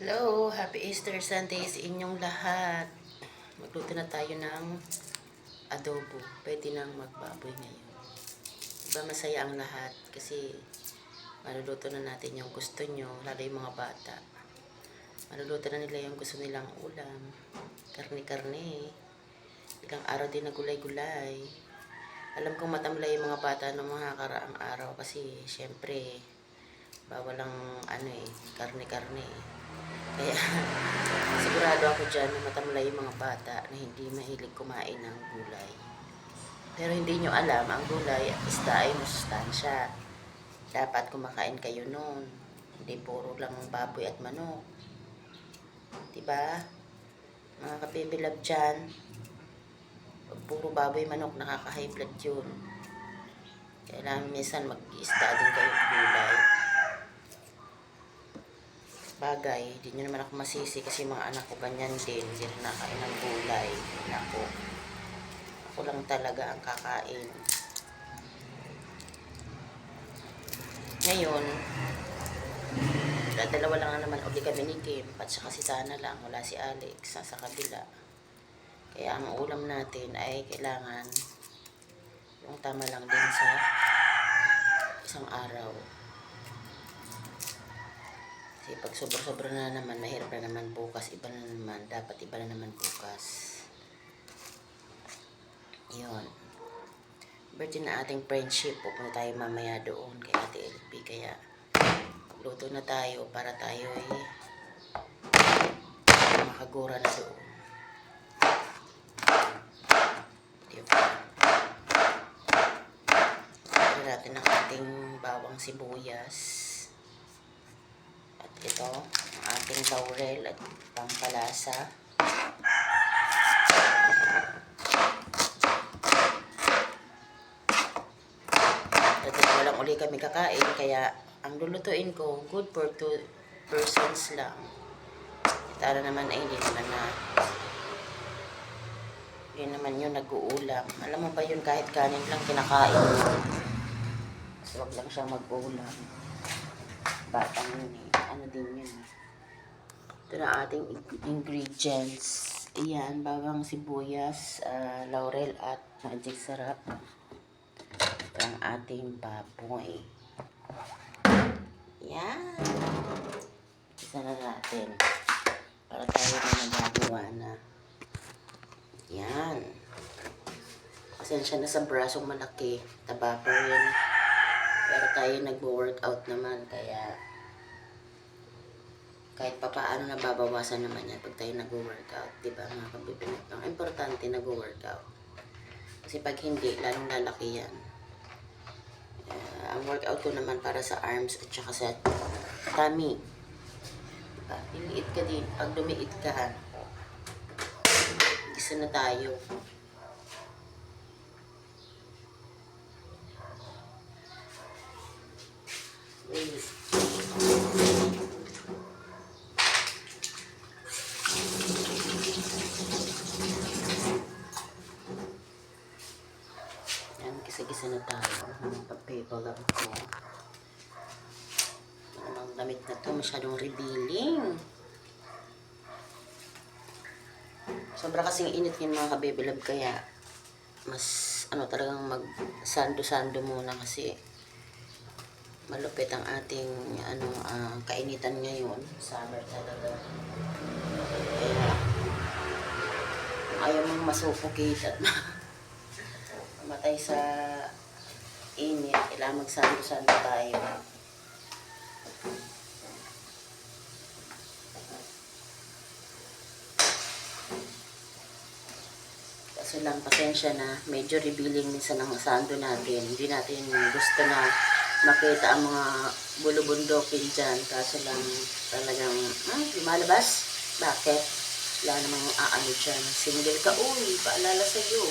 Hello, happy Easter Sunday sa inyong lahat. Magluto na tayo ng adobo. Pwede nang magbaboy ngayon. Diba masaya ang lahat kasi maluluto na natin yung gusto nyo, lalo yung mga bata. Maluluto na nila yung gusto nilang ulam. Karne-karne. Ilang araw din na gulay-gulay. Alam kong matamlay yung mga bata ng mga karaang araw kasi syempre bawal ang ano eh, karne-karne eh. Kaya sigurado ako dyan na matamlay yung mga bata na hindi mahilig kumain ng gulay. Pero hindi nyo alam, ang gulay at isda ay masustansya. Dapat kumakain kayo noon. Hindi puro lang baboy at manok. Diba? Mga kapibilab dyan, puro baboy manok, nakaka-high blood yun. Kailangan minsan mag-isda din kayo gulay bagay, hindi nyo naman ako masisi kasi mga anak ko ganyan din, hindi rin nakain ng gulay. Ako, ako lang talaga ang kakain. Ngayon, dalawa lang naman uli kami ni Kim, at saka si Sana lang, wala si Alex, nasa kabila. Kaya ang ulam natin ay kailangan yung tama lang din sa isang araw. Kasi pag sobra-sobra na naman, mahirap na naman bukas, iba na naman, dapat iba na naman bukas. Yun. Birthday na ating friendship, pupunta tayo mamaya doon kay Ate LP, kaya luto na tayo para tayo ay makagura na doon. Diba? Lagyan natin ang ating bawang sibuyas. Ito, ang ating laurel at pampalasa. At ito lang uli kami kakain, kaya ang lulutuin ko, good for two persons lang. Tara naman ay hindi naman na yun naman yun nag-uulam. Alam mo ba yun kahit kanin lang kinakain mo. Mas wag lang siyang mag-uulam. Batang yun eh. Ano din yun. Ito na ating in- ingredients. Iyan, bawang sibuyas, ah, laurel at magic sarap. Ito ang ating baboy. Yan. Isa na natin. Para tayo na nagagawa na. Yan. Pasensya na sa brasong malaki. Taba pa rin. Pero tayo nagbo-workout naman. Kaya kahit pa paano nababawasan naman yan pag tayo nag-workout. Di ba mga kabibinat? Ang importante nag-workout. Kasi pag hindi, lalong lalaki yan. Ah, ang workout ko naman para sa arms at saka sa tummy. Diba? Liliit ka din. Pag lumiit ka, isa na tayo. Yan, gisa-gisa na tayo. Mga pa-paper lang ko. Bang damit na to? Masyadong revealing. Sobra kasing init yung mga kabebilab kaya mas ano talagang mag sando-sando muna kasi malupit ang ating ano ah, kainitan ngayon. Summer talaga. Kaya ayaw mong masuffocate at mamatay sa init. Kailangan magsando-sando tayo. Kaso lang, pasensya na, medyo revealing minsan ang sando natin. Hindi natin gusto na makita ang mga bulubundokin dyan. Kaso lang, talagang, ah, lumalabas? Bakit? Wala namang aano dyan. Single ka, uy, paalala sa'yo.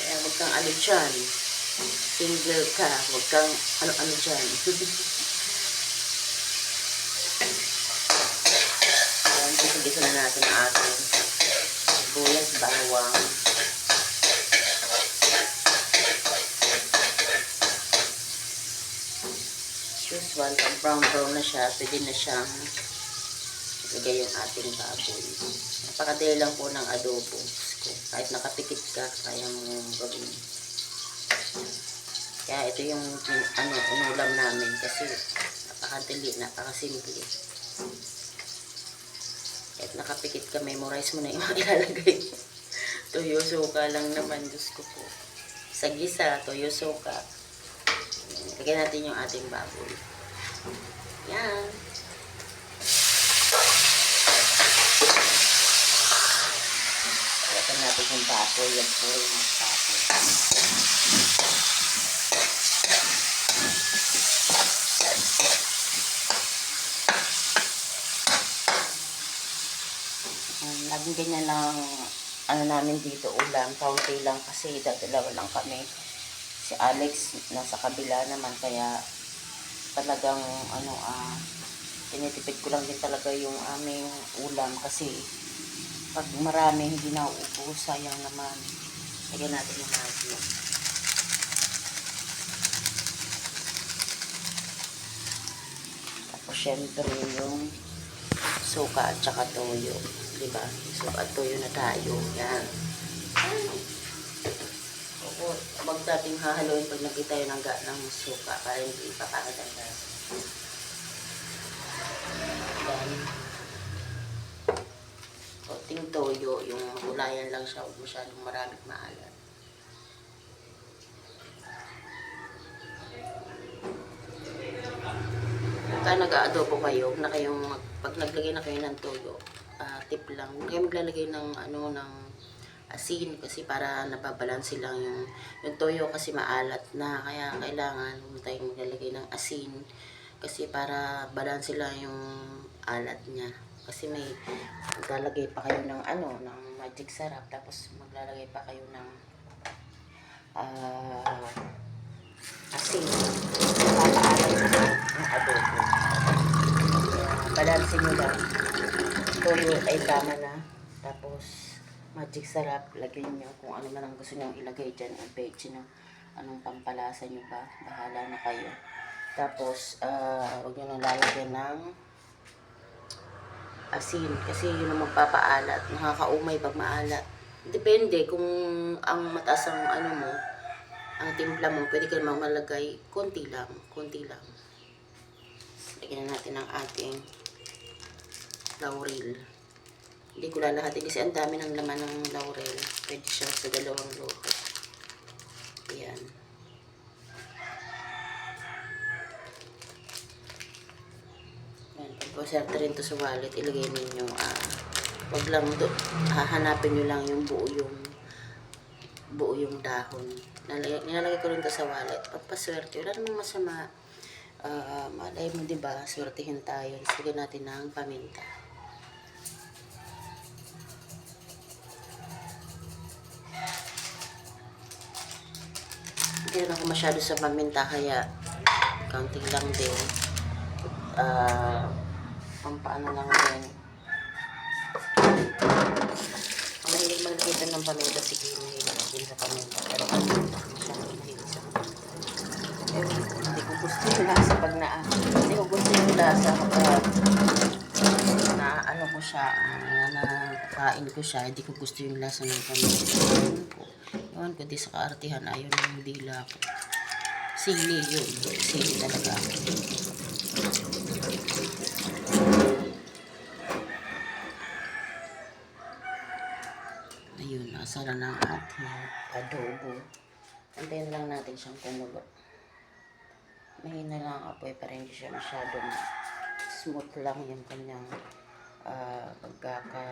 Kaya huwag kang ano dyan. Single ka, huwag kang ano-ano dyan. Ayan, gisa-gisa na natin ang ating sibuyas, bawang. Usual, pag brown brown na siya, pwede na siyang ilagay yung ating baboy. Napakadali lang po ng adobo. Kahit nakapikit ka, kaya mo gawin. Kaya ito yung ano, unulam namin kasi napakadali, napakasimple. Kahit nakapikit ka, memorize mo na yung ilalagay mo. Toyo suka lang naman, Diyos ko po. Sa gisa, toyo suka. Lagyan natin yung ating baboy. Yan. Lagyan natin yung baboy. Yan po yung baboy. Laging ganyan lang ano namin dito ulam, kaunti lang kasi dalawa lang kami. Si Alex nasa kabila naman kaya talagang ano ah tinitipid ko lang din talaga yung aming ulam kasi pag marami hindi na uubos sayang naman. Lagyan natin yung maggi. Tapos syempre yung suka at saka toyo. Diba? Suka at toyo na tayo. Yan. Wag nating hahaluin pag nakita yun ng, ng suka para hindi ipakakat ang lasa. Then, konting toyo, yung gulayan lang siya, huwag masyadong maraming maalat. Pagka nag-aadobo kayo, na kayong pag naglagay na kayo ng toyo, ah, tip lang, huwag kayo maglalagay ng ano ng asin kasi para nababalanse lang yung yung toyo kasi maalat na. Kaya kailangan huwag tayong maglalagay ng asin kasi para balanse lang yung alat niya. Kasi may maglalagay pa kayo ng ano ng magic sarap tapos maglalagay pa kayo ng ah asin. Papaalat yung adobo. Balanse nyo lang. Toyo ay tama na. Tapos magic sarap. Lagyan nyo kung ano man ang gusto nyo ilagay dyan. Ang veggie na. Anong pampalasa nyo ba? Bahala na kayo. Tapos ah huwag nyo nang lalagyan ng asin. Kasi yun ang magpapaalat. Nakakaumay pag maalat. Depende kung ang mataas ang ano mo ang timpla mo pwede ka namang malagay konti lang konti lang. Lagyan na natin ang ating laurel hindi ko lalahatin kasi ang dami ng laman ng laurel. Pwede siya sa dalawang luto. Ayan. Ayan. Pag masarap rin to sa wallet, ilagay ninyo, ah, wag lang do, hahanapin nyo lang yung buo yung buo yung dahon. Nalagay, nilalagay ko rin to sa wallet. Pampaswerte. Wala namang masama. Ah, malay mo, di ba? Swertihin tayo. Sige natin ng paminta. Hindi rin ako masyado sa paminta kaya counting lang din. Ah, pampaano lang din. Ang mahilig maglagay ng paminta, sige, mahilig din sa paminta. Pero ako, masyado mahilig sa paminta. Eh, hindi ko gusto yung lasa pag na, hindi ko gusto yung lasa kapag na ano ko siya, ah, na kain ko siya, hindi ko gusto yung lasa ng paminta. Ewan ko, di sa kaartihan, ayun yung dila ko. Sili yun. Sili talaga. Ayun, nasa na ng ating adobo. Antayin lang natin siyang kumulo. Mahina lang ang apoy para hindi siya masyadong smooth lang yung kanyang ah, pagkaka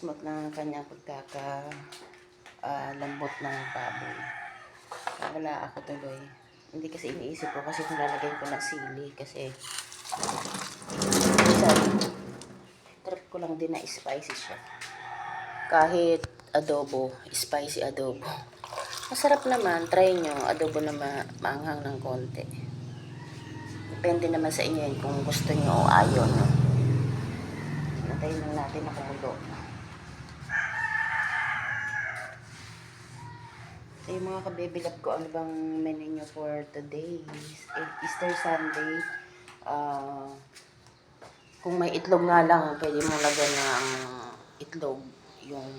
smooth na ang kanyang pagkaka ah, lambot ng baboy. Wala ako tuloy. Hindi kasi iniisip ko kasi kung lalagyan ko ng sili kasi minsan trip ko lang din na spicy siya. Kahit adobo, spicy adobo. Masarap naman, try nyo, adobo na ma maanghang ng konti. Depende naman sa inyo yun kung gusto nyo o ayaw no. Natayin lang natin na kumulo. So yung mga kabibilab ko, ano bang menu nyo for today? E- Easter Sunday. Ah... kung may itlog nga lang, pwede mo lagyan ng itlog yung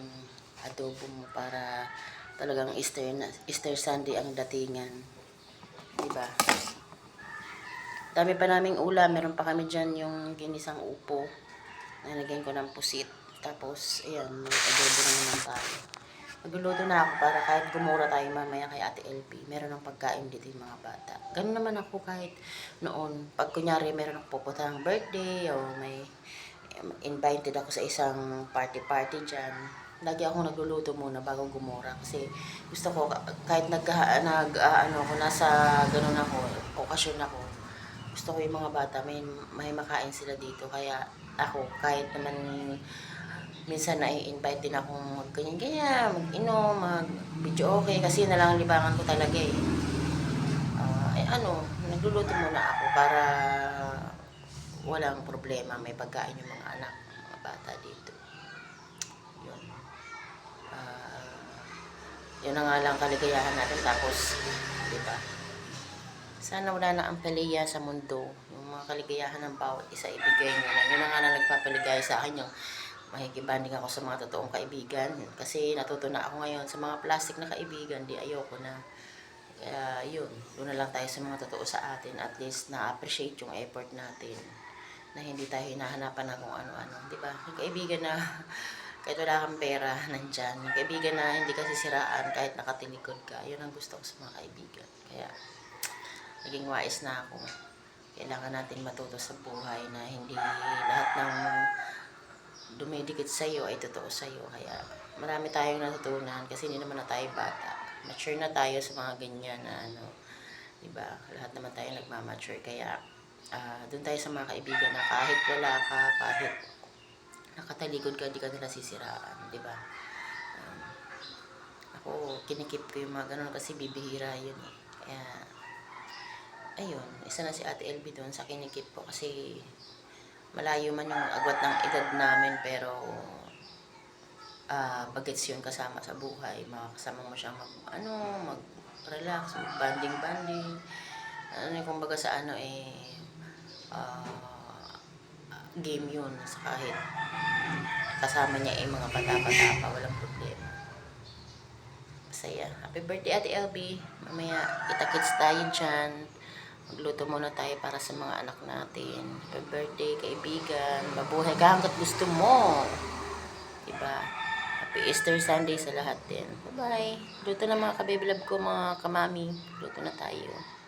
adobo mo para talagang Easter, na, Easter Sunday ang datingan. Diba? Dami pa naming ulam. Meron pa kami dyan yung ginisang upo. Nalagyan ko ng pusit. Tapos, ayan, may adobo na naman tayo. Nagluluto na ako para kahit gumura tayo mamaya kay Ate LP, meron ng pagkain dito yung mga bata. Ganun naman ako kahit noon, pag kunyari meron akong pupunta ng birthday o may invited ako sa isang party-party dyan, lagi ako nagluluto muna bago gumura. Kasi gusto ko kahit nag, nag ah, ano ako nasa ganun ako okasyon ako gusto ko yung mga bata may may makain sila dito. Kaya ako kahit naman minsan na-invite din akong magganyan-ganyan, mag-inom, mag-video okay, kasi na lang ang libangan ko talaga eh. Ah, eh ano, nagluluto muna ako para walang problema, may pagkain yung mga anak, mga bata dito. Yun. Ah, yun na nga lang kaligayahan natin, tapos, di ba? Sana wala na ang paliya sa mundo. Yung mga kaligayahan ng bawat isa, ibigay lang. Yun na nga lang nagpapaligaya sa akin yung makikibanding ako sa mga totoong kaibigan. Kasi natuto na ako ngayon sa mga plastic na kaibigan, di ayoko na. Kaya yun, doon na lang tayo sa mga totoo sa atin. At least na-appreciate yung effort natin. Na hindi tayo hinahanapan na kung ano-ano. Di ba? Yung kaibigan na kahit wala kang pera, nandyan. Yung kaibigan na hindi ka sisiraan kahit nakatilikod ka. Yun ang gusto ko sa mga kaibigan. Kaya, naging wise na ako. Kailangan natin matuto sa buhay na hindi lahat ng dumidikit sa iyo ay totoo sa iyo. Kaya marami tayong natutunan kasi hindi naman na tayo bata. Mature na tayo sa mga ganyan na ano, 'di ba? Lahat naman tayo nagmamature kaya ah doon tayo sa mga kaibigan na kahit wala ka, kahit nakatalikod ka, hindi ka nila sisiraan, 'di ba? Um, ako, kinikip ko yung mga ganun kasi bibihira yun eh. Kaya, ayun, isa na si Ate LB doon sa kinikip ko kasi malayo man yung agwat ng edad namin pero ah bagets yun kasama sa buhay. Makakasama mo siya mag ano mag relax mag banding banding ano kumbaga sa ano eh ah, game yun. Sa kahit kasama niya eh mga bata-bata pa walang problema. Masaya. Happy birthday ate LB mamaya kita-kits tayo dyan Magluto muna tayo para sa mga anak natin. Happy birthday, kaibigan. Mabuhay ka hanggat gusto mo. Diba? Happy Easter Sunday sa lahat din. Bye-bye. Luto na mga kabibilab ko, mga kamami. Luto na tayo.